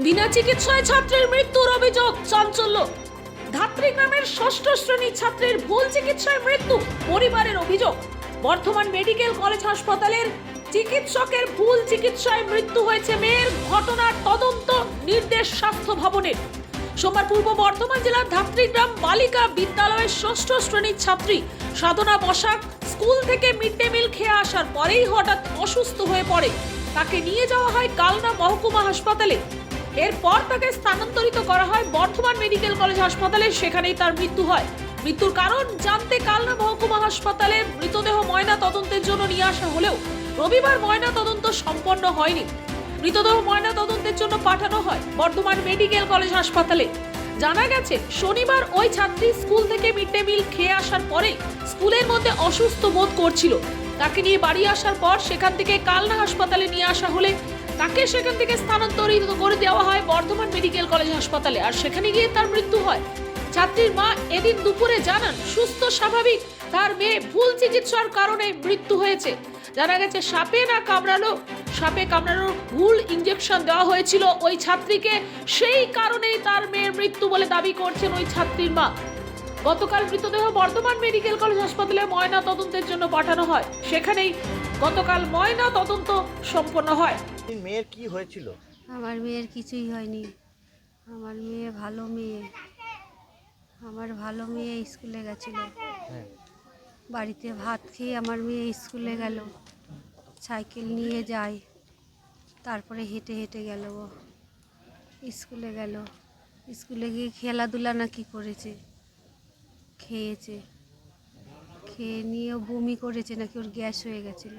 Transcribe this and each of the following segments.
বিনা চিকিৎসায় ছাত্রের মৃত্যুর অভিযোগ চাঞ্চল্য। ধাত্রী গ্রামের ষষ্ঠ শ্রেণির ছাত্রের ভুল চিকিৎসায় মৃত্যু, পরিবারের অভিযোগ। বর্ধমান মেডিকেল কলেজ হাসপাতালের চিকিৎসকের ভুল চিকিৎসায় মৃত্যু হয়েছে মেয়ের ঘটনার তদন্ত নির্দেশ স্বাস্থ্য ভবনের। সোমবার পূর্ব বর্ধমান জেলার ধাত্রীগ্রাম বালিকা বিদ্যালয়ের ষষ্ঠ শ্রেণির ছাত্রী সাধনা বসাক স্কুল থেকে মিড ডে মিল খেয়ে আসার পরেই হঠাৎ অসুস্থ হয়ে পড়ে। তাকে নিয়ে যাওয়া হয় কালনা মহকুমা হাসপাতালে। এরপর তাকে স্থানান্তরিত করা হয় বর্ধমান মেডিকেল কলেজ হাসপাতালে, সেখানেই তার মৃত্যু হয়। মৃত্যুর কারণ জানতে কালনা মহকুমা হাসপাতালে মৃতদেহ ময়না তদন্তের জন্য নিয়ে আসা হলেও রবিবার ময়না তদন্ত সম্পন্ন হয়নি। মৃতদেহ ময়না তদন্তের জন্য পাঠানো হয় বর্ধমান মেডিকেল কলেজ হাসপাতালে। জানা গেছে, শনিবার ওই ছাত্রী স্কুল থেকে মিড ডে মিল খেয়ে আসার পরে স্কুলের মধ্যে অসুস্থ বোধ করছিল। তাকে নিয়ে বাড়ি আসার পর সেখান থেকে কালনা হাসপাতালে নিয়ে আসা হলে তাকে সেখান থেকে স্থানান্তরিত করে দেওয়া হয় বর্ধমান মেডিকেল কলেজ হাসপাতালে, আর সেখানে গিয়ে তার মৃত্যু হয়। ছাত্রীর মা এদিন দুপুরে জানান, সুস্থ, স্বাভাবিক। তার মেয়ে ভুল চিকিৎসার কারণে মৃত্যু হয়েছে। জানা গেছে, সাপে না কামড়ালো, সাপে কামড়ানোর ভুল ইঞ্জেকশন দেওয়া হয়েছিল ওই ছাত্রীকে। সেই কারণেই তার মেয়ের মৃত্যু বলে দাবি করছেন ওই ছাত্রীর মা। গতকাল মৃতদেহ বর্ধমান মেডিকেল কলেজ হাসপাতালে ময়না তদন্তের জন্য পাঠানো হয়। সেখানেই গতকাল ময়না তদন্ত সম্পন্ন হয়। এই মেয়ের কি হয়েছিল? আমার মেয়ের কিছুই হয়নি। আমার মেয়ে ভালো মেয়ে। আমার ভালো মেয়ে স্কুলে গেছিল। হ্যাঁ। বাড়িতে ভাত খেয়ে আমার মেয়ে স্কুলে গেল। সাইকেল নিয়ে যায়। তারপরে হেঁটে হেঁটে গেল ও। স্কুলে গেল। স্কুলে গিয়ে খেলাধুলা নাকি করেছে। খেয়েছে। খেয়ে নিয়ে বমি করেছে। নাকি ওর গ্যাস হয়ে গেছিল।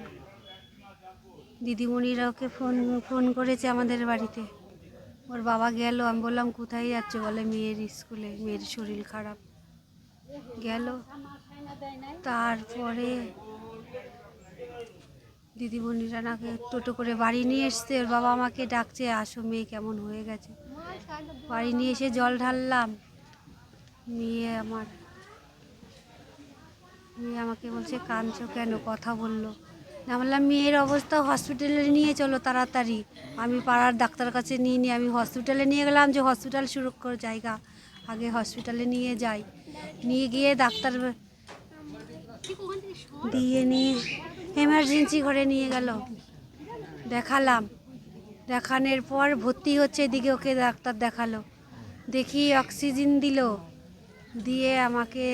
দিদিমণিরা ওকে ফোন ফোন করেছে আমাদের বাড়িতে। ওর বাবা গেল, আমি বললাম, কোথায় যাচ্ছে? বলে, মেয়ের স্কুলে, মেয়ের শরীর খারাপ। গেল। তারপরে দিদিমণিরা নাকি টোটো করে বাড়ি নিয়ে এসছে। ওর বাবা আমাকে ডাকছে, আসো মেয়ে, কেমন হয়ে গেছে? বাড়ি নিয়ে এসে জল ঢাললাম। মেয়ে আমার মেয়ে আমাকে বলছে, কাঁদছো কেন? কথা বলল। বললাম, মেয়ের অবস্থা হসপিটালে নিয়ে চলো তাড়াতাড়ি। আমি পাড়ার ডাক্তার কাছে নিয়ে নিই আমি হসপিটালে নিয়ে গেলাম যে হসপিটাল সুরক্ষার জায়গা। আগে হসপিটালে নিয়ে যাই। নিয়ে গিয়ে ডাক্তার দিয়ে নিয়ে এমার্জেন্সি ঘরে নিয়ে গেল। দেখালাম। দেখানোর পর ভর্তি হচ্ছে, এদিকে ওকে ডাক্তার দেখাল। দেখি অক্সিজেন দিল। দিয়ে আমাকে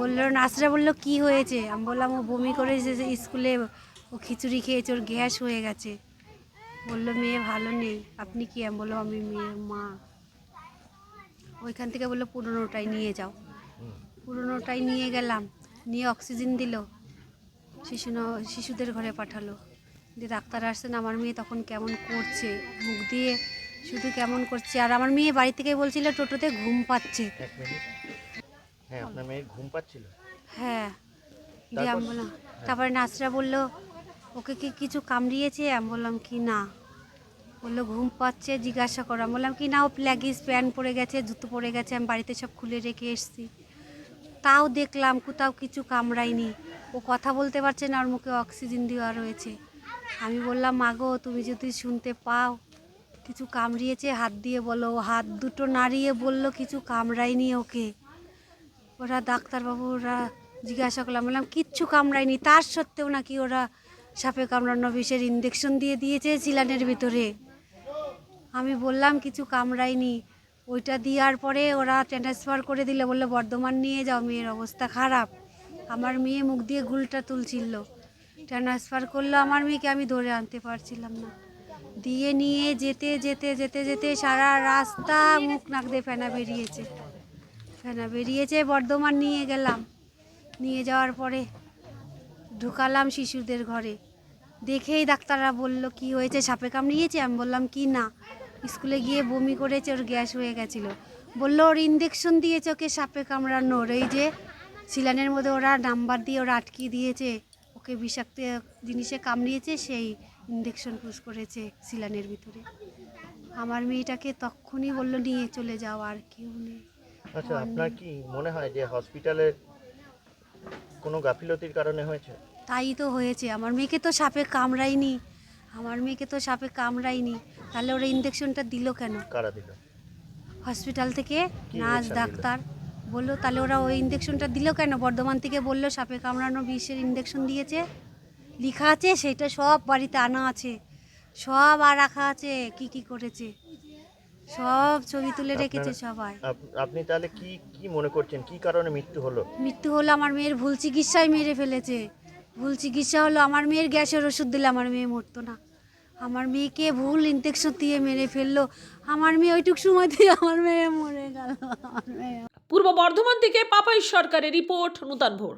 বলল, নার্সরা বলল, কি হয়েছে? আমি বললাম, ও বমি করেছে যে স্কুলে, ও খিচুড়ি খেয়েছে, ওর গ্যাস হয়ে গেছে। বলল, মেয়ে ভালো নেই, আপনি কি? আমি বললাম, আমি মেয়ের মা। ওইখান থেকে বলল পুরোনোটাই নিয়ে যাও। পুরোনোটাই নিয়ে গেলাম, নিয়ে অক্সিজেন দিল, শিশু শিশুদের ঘরে পাঠালো। দিয়ে ডাক্তার আসছেন, আমার মেয়ে তখন কেমন করছে? মুখ দিয়ে শুধু কেমন করছে? আর আমার মেয়ে বাড়ি থেকে বলছিল টোটোতে ঘুম পাচ্ছে। এক মিনিট। হ্যাঁ আপনার মেয়ের ঘুম পাচ্ছিল? হ্যাঁ। দিয়ে আমি বললাম তারপরে নার্সরা বলল ওকে কি কিছু কামড়িয়েছে? আমি বললাম কি না। বলল ঘুম পাচ্ছে জিজ্ঞাসা করা। আমি বললাম কি না ও প্ল্যাগিস প্যান্ট পরে গেছে জুতো পরে গেছে আমি বাড়িতে সব খুলে রেখে এসেছি। তাও দেখলাম কোথাও কিছু কামড়ায়নি। ও কথা বলতে পারছে না ওর মুখে অক্সিজেন দেওয়া রয়েছে। আমি বললাম মাগো তুমি যদি শুনতে পাও কিছু কামড়িয়েছে, হাত দিয়ে বলো, হাত দুটো নাড়িয়ে বলল, কিছু কামড়ায়নি ওকে। ওরা ডাক্তারবাবুরা জিজ্ঞাসা করলাম বললাম, কিচ্ছু কামড়ায়নি, তার সত্ত্বেও নাকি ওরা সাপে কামড়ানো বিষের ইঞ্জেকশন দিয়ে দিয়েছে সিলানের ভিতরে। আমি বললাম, কিছু কামড়ায়নি, ওইটা দেওয়ার পরে ওরা ট্রান্সফার করে দিলে, বলল, বর্ধমান নিয়ে যাও, মেয়ের অবস্থা খারাপ। আমার মেয়ে মুখ দিয়ে গুলটা তুলছিল। ট্রান্সফার করল আমার মেয়েকে, আমি ধরে আনতে পারছিলাম না। দিয়ে নিয়ে যেতে যেতে যেতে যেতে সারা রাস্তা মুখ নাক দিয়ে ফেনা বেরিয়েছে। ফেনা বেরিয়েছে, বর্ধমান নিয়ে গেলাম। নিয়ে যাওয়ার পরে ঢুকালাম শিশুদের ঘরে। দেখেই ডাক্তাররা বলল, কি হয়েছে? সাপে কামড়িয়েছে? আমি বললাম, কি না। স্কুলে গিয়ে বমি করেছে, ওর গ্যাস হয়ে গেছিল। বলল, ওর ইঞ্জেকশন দিয়েছে ওকে সাপে কামড়ানোর এই যে সিলানের মধ্যে ওরা নাম্বার দিয়ে ওরা আটকিয়ে দিয়েছে। ওকে বিষাক্ত জিনিসে কামড়িয়েছে, সেই ইঞ্জেকশন পুশ করেছে সিলানের ভিতরে। আমার মেয়েটাকে তখনই বলল নিয়ে চলে যাও আর কেউ নেই। আচ্ছা আপনার কি মনে হয় যে হসপিটালের কোনো গাফিলতির কারণে হয়েছে? তাই তো হয়েছে। আমার মেয়েকে তো সাপে কামড়ায়নি। আমার মেয়েকে তো সাপে কামড়ায়নি। তাহলে ওরা ইঞ্জেকশনটা দিল কেন? কারা দিল? হসপিটাল থেকে নার্স ডাক্তার বলল তাহলে ওরা ওই ইঞ্জেকশনটা দিল কেন? বর্ধমান থেকে বলল সাপে কামড়ানো বিষের ইঞ্জেকশন দিয়েছে। লেখা আছে সেটা সব বাড়িতে আনা আছে। সব আর রাখা আছে কি কি করেছে। সব ছবি তুলে রেখেছে সবাই। আপনি তাহলে কি কি মনে করছেন? কি কারণে মৃত্যু হলো? মৃত্যু হলো আমার মেয়ের ভুল চিকিৎসায় মেরে ফেলেছে। ভুল চিকিৎসা হলো আমার মেয়ের গ্যাসের ওষুধ দিলে আমার মেয়ে মরতো না। আমার মেয়েকে ভুল ইনজেকশন দিয়ে মেরে ফেলল। আমার মেয়ে ওইটুক সময় দিয়ে আমার মেয়ে মরে গেল। আমার মেয়ে পূর্ব বর্ধমান থেকে পাপাই সরকারের রিপোর্ট নূতন ভোর।